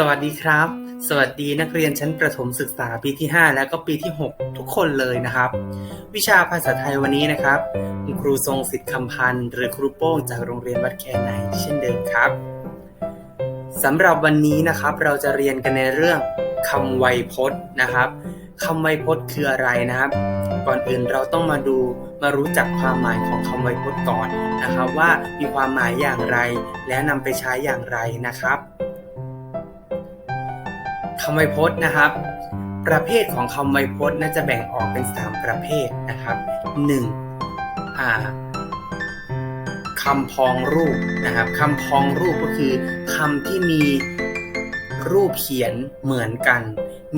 สวัสดีครับ สวัสดีนักเรียนชั้นประถมศึกษาปีที่ 5 และก็ปีที่ 6 ทุกคนเลยนะครับ วิชาภาษาไทยวันนี้นะครับคุณครูทรงสิทธิ์คำพันธ์หรือครูโป้งจากโรงเรียนวัดแคนในเช่นเดิมครับสำหรับวันนี้นะครับเราจะเรียนกันในเรื่องคำไวยพจน์นะครับคำไวยพจน์คืออะไรนะครับ ก่อนอื่นเราต้องมาดูมารู้จักความหมายของคำไวยพจน์ก่อนนะครับ ว่ามีความหมายอย่างไร และนำไปใช้อย่างไรนะครับ คำไวยพจน์นะครับ ประเภทของคำไวยพจน์น่าจะแบ่งออกเป็น 3 ประเภทนะครับ 1. อ่าคำพองรูปนะครับคำพองรูปก็คือคำที่มีรูปเขียนเหมือนกัน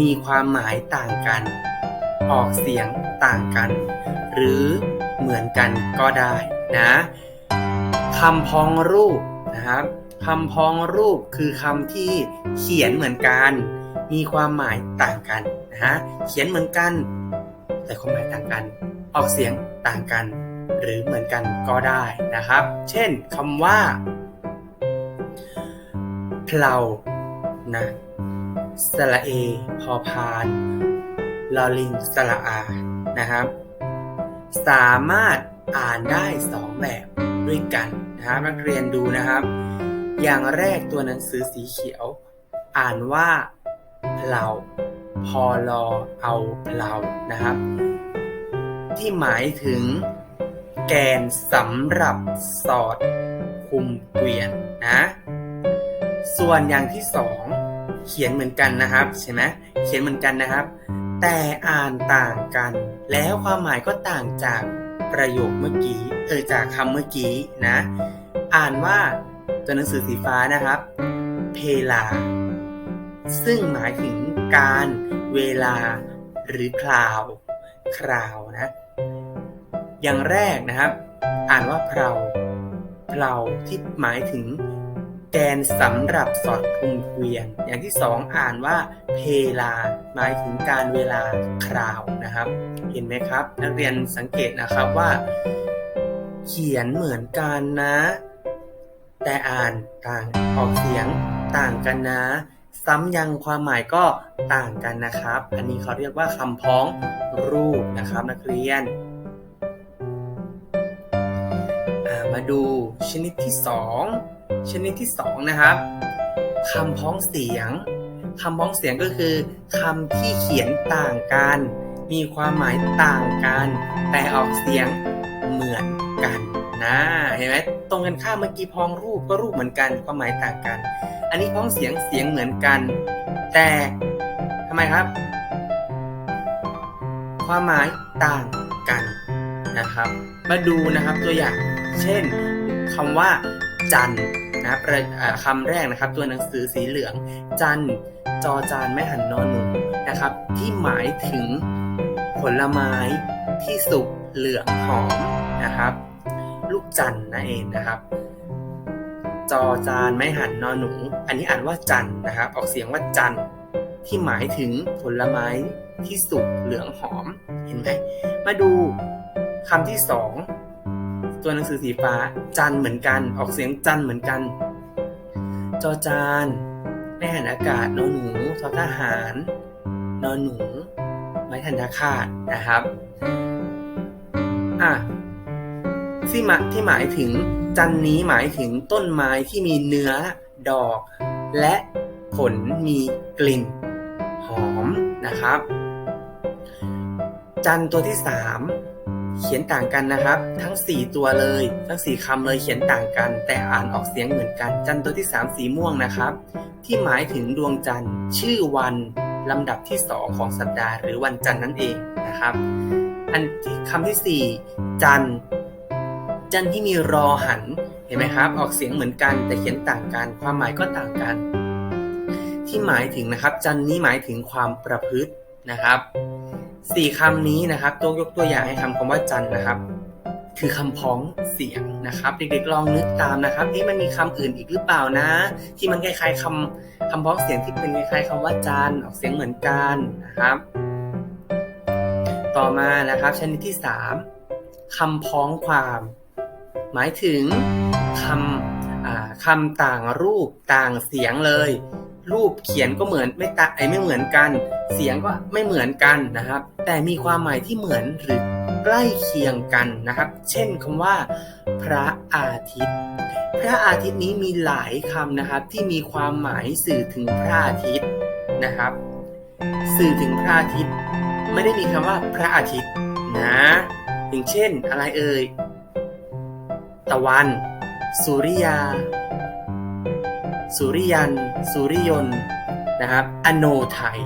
มีความหมายต่างกัน ออกเสียงต่างกัน หรือเหมือนกันก็ได้นะคำพองรูปนะครับคำพองรูปคือคำที่เขียนเหมือนกัน มีความหมายต่างกันนะฮะเขียนเหมือนกัน แต่ความหมายต่างกัน ออกเสียงต่างกัน หรือเหมือนกันก็ได้นะครับ เช่นคำว่าเพลานะสระเอ พอพานลอลิงสระอา นะครับ สามารถอ่านได้สองแบบด้วยกันนะครับนักเรียนดูนะครับ อย่างแรกตัวหนังสือสีเขียว อ่านว่า เพลาพอลอเอาเพลานะครับ ที่หมายถึงแกนสำหรับสอดคุมเกวียนนะ ส่วนอย่างที่สองเขียนเหมือนกันนะครับใช่ไหมเขียนเหมือนกันนะครับ แต่อ่านต่างกัน แล้วความหมายก็ต่างจากประโยคเมื่อกี้เออจากคำเมื่อกี้นะ อ่านว่าตัวหนังสือสีฟ้านะครับ เพลา ซึ่งหมายถึงการเวลาหรือคราวคราวนะ อย่างแรกนะครับ อ่านว่าเพลาเพลาที่หมายถึงแกนสำหรับสอดคลุมเกวียน อย่างที่สองอ่านว่าเพลา หมายถึงการเวลาคราวนะครับ เห็นไหมครับ นักเรียนสังเกตนะครับว่า เขียนเหมือนกันนะ แต่อ่านต่างออกเสียงต่างกันนะ ซ้ำยังความหมายก็ต่างกันนะครับ อันนี้เขาเรียกว่าคำพ้องรูปนะครับนักเรียน มาดูชนิดที่สองชนิดที่สองนะครับคำพ้องเสียงคำพ้องเสียงก็คือคำที่เขียนต่างกัน มีความหมายต่างกัน แต่ออกเสียงเหมือน นะเห็นไหมตรงกันข้ามเมื่อกี้พ้องรูปก็รูปเหมือนกันความหมายต่างกัน อันนี้พ้องเสียงเสียงเหมือนกัน แต่ทำไมครับ ความหมายต่างกันนะครับ มาดูนะครับตัวอย่าง เช่นคำว่า จันนะประอ่าคำแรกนะครับ ตัวหนังสือสีเหลือง จันจอจานไม่หันนอนหนูนะครับ ที่หมายถึงผลไม้ที่สุกเหลืองหอมนะครับ ลูกจันนั่นเองนะครับ จอจานไม่หันนอนหนู อันนี้อ่านว่าจันนะครับ ออกเสียงว่าจันที่หมายถึงผลไม้ที่สุกเหลืองหอมเห็นไหมมาดูคำที่สองตัวหนังสือสีฟ้าจันเหมือนกัน ออกเสียงจันเหมือนกัน จอจานแม่หันอากาศนอนหนูทอทหารนอนหนู ไม้ทันทคาตนะครับ อะ ที่มาที่หมายถึงจันนี้หมายถึงต้นไม้ที่มีเนื้อดอก และผลมีกลิ่นหอมนะครับ จันตัวที่สามเขียนต่างกันนะครับ ทั้ง 4 ตัวเลย ทั้ง 4คำเลยเขียนต่างกัน แต่อ่านออกเสียงเหมือนกัน จันตัวที่ 3 สีม่วงนะครับ ที่หมายถึงดวงจันทร์ ชื่อวันลำดับที่ 2 ของสัปดาห์หรือวันจันทร์นั่นเองนะครับ อันที่คำที่ 4 จันทร์ จันที่มีรอหันเห็นไหมครับ ออกเสียงเหมือนกันแต่เขียนต่างกัน ความหมายก็ต่างกัน ที่หมายถึงนะครับ จันนี้หมายถึงความประพฤตินะครับสี่คำนี้นะครับตัวยกตัวอย่างให้คำคำว่าจันนะครับ คือคำพ้องเสียงนะครับเด็กๆลองนึกตามนะครับเอ๊ะมันมีคำอื่นอีกหรือเปล่านะ ที่มันคล้ายๆคำคำพ้องเสียงที่เป็นคล้ายๆคำว่าจันออกเสียงเหมือนกันนะครับ ต่อมานะครับชนิดที่สามคำพ้องความ หมายถึงคำคำต่างรูปต่างเสียงเลย รูปเขียนก็เหมือนไม่ตะไอไม่เหมือนกัน เสียงก็ไม่เหมือนกันนะครับ แต่มีความหมายที่เหมือนหรือใกล้เคียงกันนะครับ เช่นคำว่า พระอาทิตย์ พระอาทิตย์นี้มีหลายคำนะครับ ที่มีความหมายสื่อถึงพระอาทิตย์นะครับ สื่อถึงพระอาทิตย์ ไม่ได้มีคำว่าพระอาทิตย์นะอย่างเช่น อะไรเอ่ย ตะวัน สุริยา สุริยัน สุริยนนะครับ อโนไทย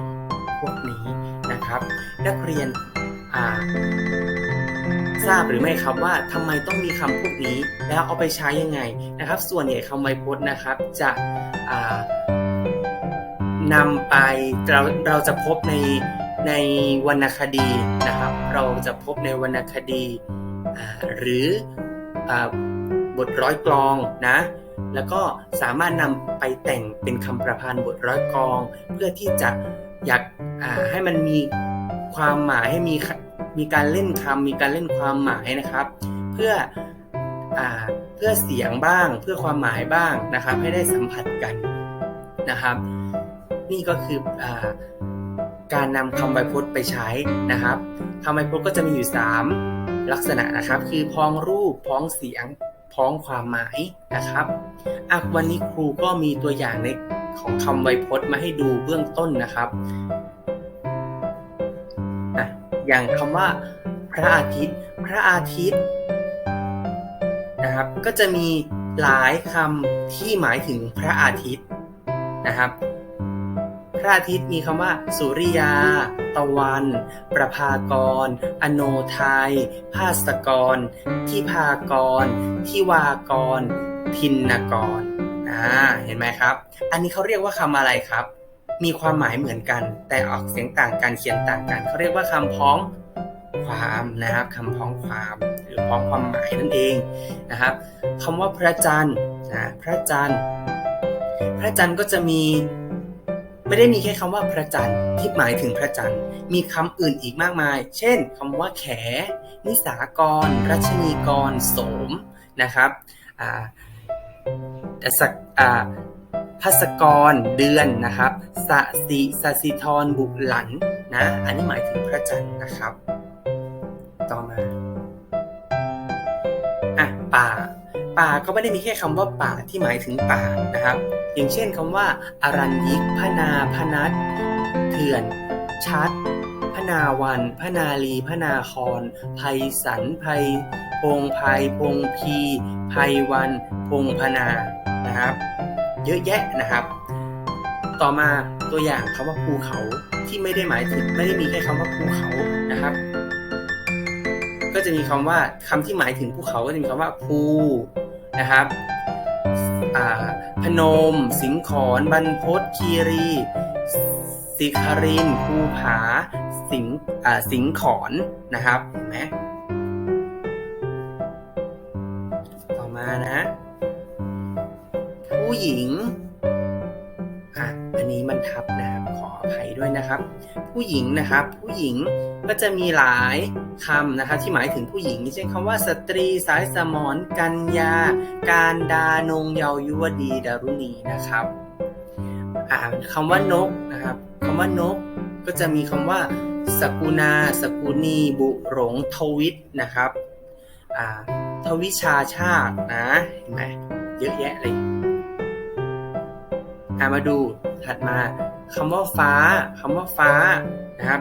พวกนี้นะครับ นักเรียนทราบหรือไม่ครับว่าทำไมต้องมีคำพวกนี้ แล้วเอาไปใช้ยังไงนะครับ ส่วนใหญ่คำไวยพจน์นะครับ จะอ่านำไปเราเราจะพบในในวรรณคดีนะครับ เราจะพบในวรรณคดีหรือ บทร้อยกลองนะ แล้วก็สามารถนำไปแต่งเป็นคำประพันธ์บทร้อยกลอง เพื่อที่จะอยากาให้มันมีความหมายให้มีมีการเล่นคำมีการเล่นความหมายนะครับ เพื่ออเพื่อเสียงบ้างเพื่อความหมายบ้างนะครับ ให้ได้สัมผัสกันนะครับ นี่ก็คืออการนำคำไวยพจน์ไปใช้นะครับคำไวยพจน์ก็จะมีอยู่ 3 ลักษณะนะครับคือพ้องรูปพ้องเสียงพ้องความหมายนะครับอะวันนี้ครูก็มีตัวอย่างในของคำไวยพจน์มาให้ดูเบื้องต้นนะครับอะอย่างคำว่า พระอาทิตย์ พระอาทิตย์นะครับก็จะมีหลายคำที่หมายถึงพระอาทิตย์นะครับ ระอาทิตย์มีคำว่า สุริยา ตะวัน ประภากร อโนไทยภาสกร ที่พากร ที่วากร ทินนกรอ่าเห็นไหมครับ อันนี้เขาเรียกว่าคำอะไรครับ มีความหมายเหมือนกัน แต่ออกเสียงต่างกันเขียนต่างกัน เขาเรียกว่าคำพ้องความนะครับคำพ้องความหรือพ้องความหมายนั่นเองนะครับคำว่าพระจันทร์นะพระจันทร์ พระจันทร์ก็จะมี ไม่ได้มีแค่คำว่าพระจันทร์ที่หมายถึงพระจันทร์ มีคำอื่นอีกมากมาย เช่นคำว่าแข นิสากร รัชนีกร โสม นะครับอ่าสักอ่าพัสกร เดือน นะครับสสิสสิธร บุหลัน นะ อันนี้หมายถึงพระจันทร์นะครับ ต่อมา ป่าก็ไม่ได้มีแค่คำว่าป่าที่หมายถึงป่านะครับ อย่างเช่นคำว่าอารัญยิกพนาพนัทเถื่อน ชัด พนาวัน พนาลีพนาคอนไพสันไพพงไพพงพีไพวันพงพนานะครับ เยอะแยะนะครับ ต่อมาตัวอย่างคำว่าภูเขาที่ไม่ได้หมายถึงไม่ได้มีแค่คำว่าภูเขานะครับ ก็จะมีคำว่าคำที่หมายถึงภูเขาก็จะมีคำว่าภู นะครับพนม สิงขรบรรพตคีรีสิคารินภูผา สิงสิงขอนนะครับเห็นไหมต่อมานะ ผู้หญิง อันนี้มันทับนะครับขออภัยด้วยนะครับ ผู้หญิงนะครับ ผู้หญิงก็จะมีหลายคำนะครับที่หมายถึงผู้หญิงเช่นคำว่าสตรีสายสมรกัญญา การดานงเยาวยุวดีดารุณีนะครับอ่าคำว่านกนะครับคำว่านกก็จะมีคำว่าสกุณาสกุณีบุหรงทวิตนะครับอ่าทวิชาชาตินะเห็นไหมเยอะแยะเลยามาดู ถัดมาคำว่าฟ้าคำว่าฟ้านะครับ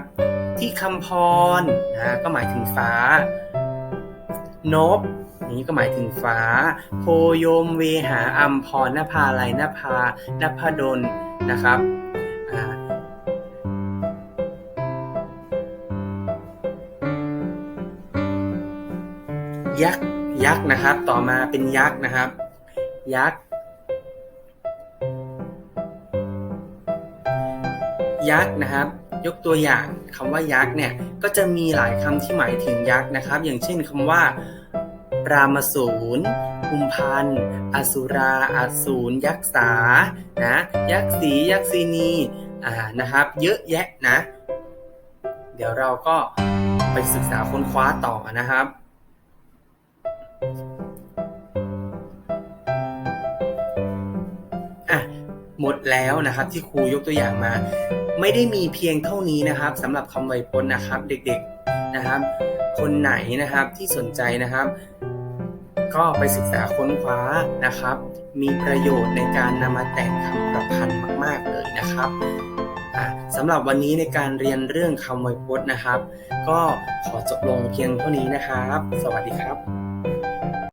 ที่คำพรนะก็หมายถึงฟ้านบนี้ก็หมายถึงฟ้า โพโยมเวหาอัมพรนภาไลนภานภดลนะครับยักษ์ยักษ์นะครับ ต่อมาเป็นยักษ์นะครับ ยักษ์ ยักษ์นะครับ ยกตัวอย่างคำว่ายักษ์เนี่ยก็จะมีหลายคำที่หมายถึงยักษ์นะครับ อย่างเช่นคำว่าปรามสูรภูมิพันธ์อสุราอสูรยักษ์สานะยักษ์สียักษ์ซีนีอ่านะครับ เยอะแยะนะ เดี๋ยวเราก็ไปศึกษาค้นคว้าต่อนะครับอะหมดแล้วนะครับที่ครูยกตัวอย่างมา ไม่ได้มีเพียงเท่านี้นะครับสำหรับคำไวยพจน์นะครับ เด็กๆนะครับ คนไหนนะครับที่สนใจนะครับ ก็ไปศึกษาค้นคว้านะครับ มีประโยชน์ในการนำมาแต่งคำประพันธ์มาก ๆเลยนะครับสำหรับวันนี้ในการเรียนเรื่องคำไวยพจน์นะครับ ก็ขอจบลงเพียงเท่านี้นะครับ สวัสดีครับ